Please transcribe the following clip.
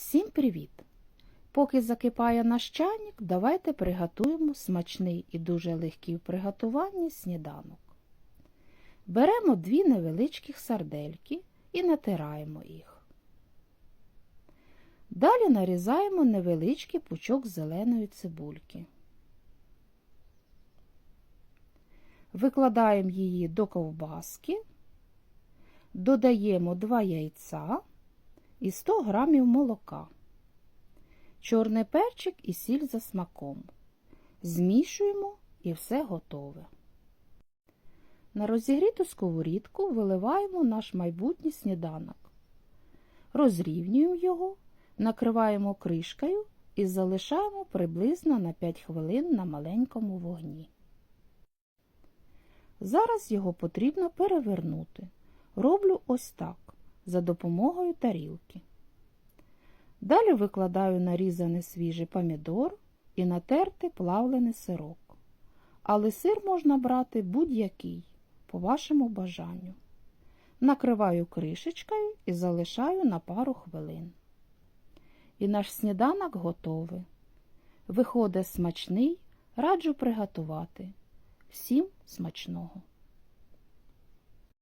Всім привіт! Поки закипає наш чайник, давайте приготуємо смачний і дуже легкий в приготуванні сніданок. Беремо дві невеличких сардельки і натираємо їх. Далі нарізаємо невеличкий пучок зеленої цибульки. Викладаємо її до ковбаски, додаємо 2 яйця і 100 грамів молока, чорний перчик і сіль за смаком. Змішуємо і все готове. На розігріту сковорідку виливаємо наш майбутній сніданок. Розрівнюємо його, накриваємо кришкою і залишаємо приблизно на 5 хвилин на маленькому вогні. Зараз його потрібно перевернути. Роблю ось так за допомогою тарілки. Далі викладаю нарізаний свіжий помідор і натертий плавлений сирок. Але сир можна брати будь-який, по вашому бажанню. Накриваю кришечкою і залишаю на пару хвилин. І наш сніданок готовий. Виходить смачний, раджу приготувати. Всім смачного!